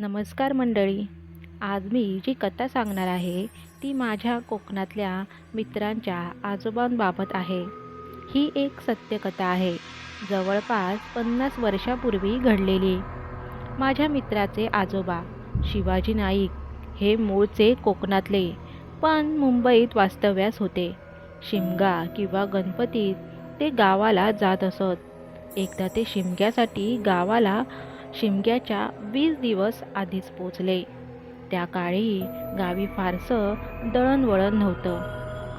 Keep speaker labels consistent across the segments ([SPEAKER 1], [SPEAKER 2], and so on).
[SPEAKER 1] नमस्कार मंडळी. आज मी जी कथा सांगणार आहे ती माझ्या कोकणातल्या मित्रांच्या आजोबांबाबत आहे. ही एक सत्यकथा आहे. जवळपास पन्नास वर्षापूर्वी घडलेली. माझ्या मित्राचे आजोबा शिवाजी नाईक हे मूळचे कोकणातले पण मुंबईत वास्तव्यास होते. शिमगा किंवा गणपतीत ते गावाला जात असत. एकदा ते शिमग्यासाठी गावाला शिमग्याच्या वीस दिवस आधीच पोचले. त्या काळी गावी फारसं दळणवळण नव्हतं.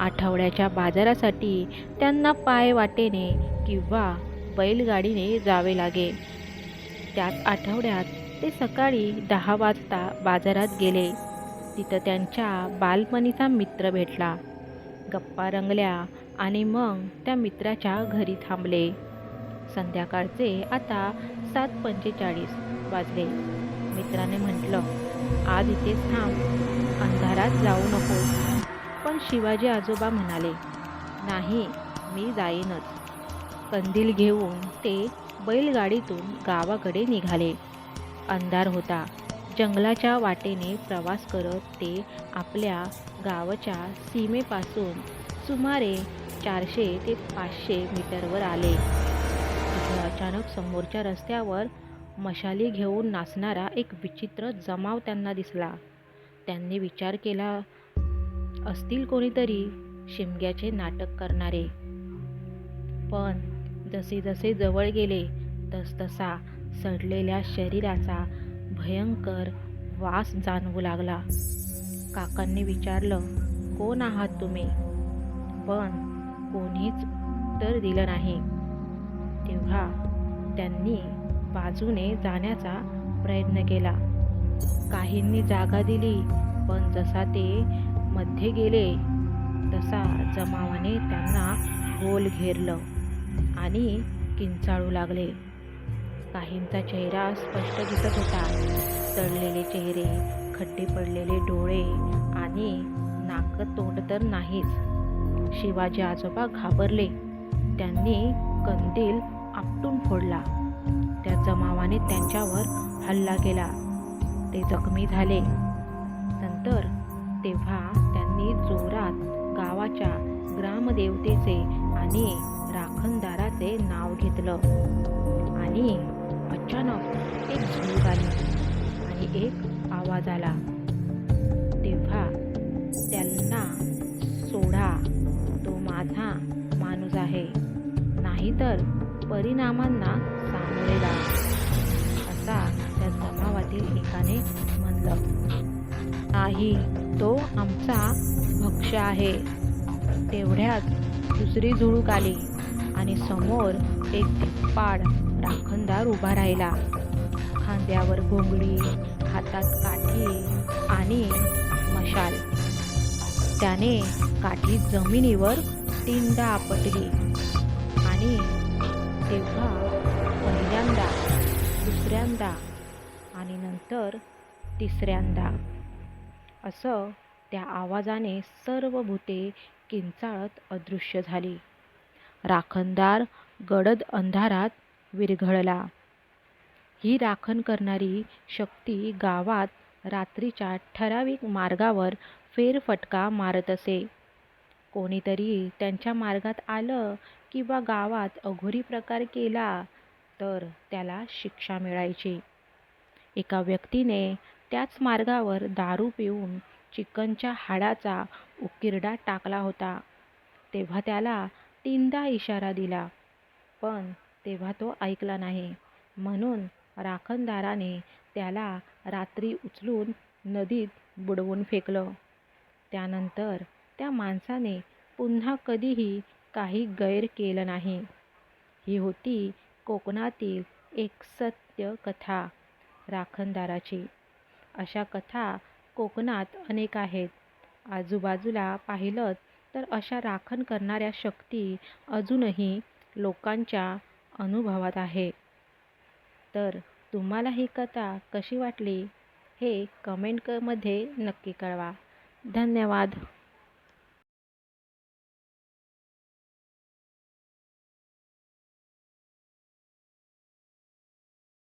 [SPEAKER 1] आठवड्याच्या बाजारासाठी त्यांना पाय वाटेने किंवा बैलगाडीने जावे लागे. त्याच आठवड्यात ते सकाळी दहा वाजता बाजारात गेले. तिथं त्यांच्या बालपणीचा मित्र भेटला. गप्पा रंगल्या आणि मग त्या मित्राच्या घरी थांबले. संध्याकाळचे आता सात पंचेचाळीस वाजले. मित्राने म्हटलं आज इथेच थांब अंधारात जाऊ नको पण शिवाजी आजोबा म्हणाले नाही मी जाईनच. कंदील घेऊन ते बैलगाडीतून गावाकडे निघाले. अंधार होता. जंगलाच्या वाटेने प्रवास करत ते आपल्या गावाच्या सीमेपासून सुमारे चारशे ते पाचशे मीटरवर आले. तिथे अचानक समोरच्या रस्त्यावर मशाली घेऊन नाचणारा एक विचित्र जमाव त्यांना दिसला. त्यांनी विचार केला असतील कोणीतरी शिमग्याचे नाटक करणारे. पण जसे जसे जवळ गेले तसतसा सडलेल्या शरीराचा भयंकर वास जाणवू लागला. काकांनी विचारलं कोण आहात तुम्ही? पण कोणीच उत्तर दिलं नाही. तेव्हा त्यांनी बाजूने जाण्याचा प्रयत्न केला. काहींनी जागा दिली पण जसा ते मध्ये गेले तसा जमावाने त्यांना गोल घेरलं आणि किंचाळू लागले. काहींचा चेहरा स्पष्ट दिसत होता. तळलेले चेहरे खड्डे पडलेले डोळे आणि नाक तोंड तर नाहीच. शिवाजी आजोबा घाबरले. त्यांनी कंदील आपटून फोडला. त्या जमावाने त्यांच्यावर हल्ला केला. ते जखमी झाले. नंतर तेव्हा त्यांनी जोरात गावाच्या ग्रामदेवतेचे आणि राखणदाराचे नाव घेतलं. आणि अचानक एक झोप आली आणि एक आवाज आला. परिणामांना सामोरे जा. असा त्या जमावातील एकाने म्हणलं. नाही तो आमचा भक्ष आहे. तेवढ्यात दुसरी झुळूक आली आणि समोर एक धिप्पाड राखणदार उभा राहिला. खांद्यावर घोंगडी हातात काठी आणि मशाल. त्याने काठी जमिनीवर तीनदा आपटली आणि नंतर तिसऱ्यांदा. असं त्या आवाजाने सर्व भूते किंचाळत अदृश्य झाली. राखणदार गडद अंधारात विरघळला. ही राखण करणारी शक्ती गावात रात्रीच्या ठराविक मार्गावर फेरफटका मारत असे. कोणीतरी त्यांच्या मार्गात आलं किंवा गावात अघोरी प्रकार केला तर त्याला शिक्षा मिळायची. एका व्यक्तीने त्याच मार्गावर दारू पिऊन चिकनच्या हाडाचा उकिरडा टाकला होता. तेव्हा त्याला तीनदा इशारा दिला पण तेव्हा तो ऐकला नाही. म्हणून राखणदाराने त्याला रात्री उचलून नदीत बुडवून फेकलं. त्यानंतर त्या माणसाने पुन्हा कधीही काही गैर केलं नाही. ही होती कोकणातील एक सत्य कथा. राखणदाराची. अशा कथा कोकणात अनेक आहेत. आजूबाजूला पाहिलं तर अशा राखण करणाऱ्या शक्ती अजूनही लोकांच्या अनुभवात आहे. तर तुम्हाला ही कथा कशी वाटली? हे कमेंट क मध्ये नक्की कळवा. धन्यवाद.